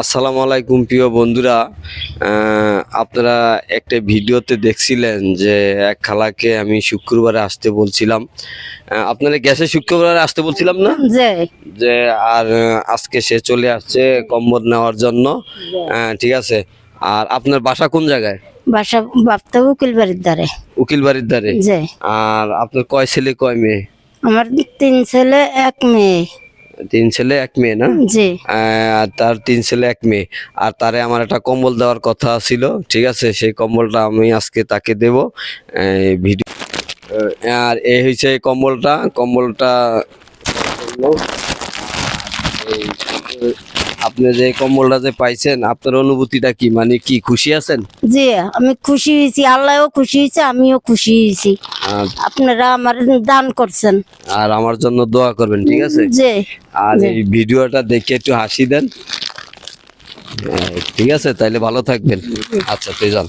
আসসালামু আলাইকুম প্রিয় বন্ধুরা। আপনারা একটা ভিডিওতে দেখছিলেন যে এক খালাকে আমি শুক্রবারে আসতে বলছিলাম। আপনারা গ্যাসে শুক্রবারে আসতে বলছিলাম না? যে যে আর আজকে সে চলে আসছে কম্বল নেওয়ার জন্য। ঠিক আছে। আর আপনার বাসা কোন জায়গায়? বাসা বাপটা উকিল বাড়ির দ্বারে উকিল বাড়ির ধারে আর আপনার কয় ছেলে কয় মেয়ে? আমার তিন ছেলে এক মেয়ে। তিন ছেলে এক মেয়ে না? জি। আর তার তিন ছেলে এক মেয়ে। আর তারে আমার একটা কম্বল দেওয়ার কথা ছিল ঠিক আছে? সেই কম্বলটা আমি আজকে তাকে দেব। ভিডিও আর এই হয়েছে কম্বলটা। কম্বলটা এই, আপনি যে কম্বলটা যে পাইছেন আপনার অনুভূতিটা কি? মানে কি খুশি আছেন? জি আমি খুশি হয়েছি। আল্লাহও খুশি হয়েছে আমিও খুশি হয়েছি। আপনারা আমার দান করছেন। আর আমার জন্য দোয়া করবেন ঠিক আছে? যে আর এই ভিডিওটা দেখে একটু হাসি দেন। হ্যাঁ, ঠিক আছে তাইলে ভালো থাকবেন। আচ্ছা তুই যান।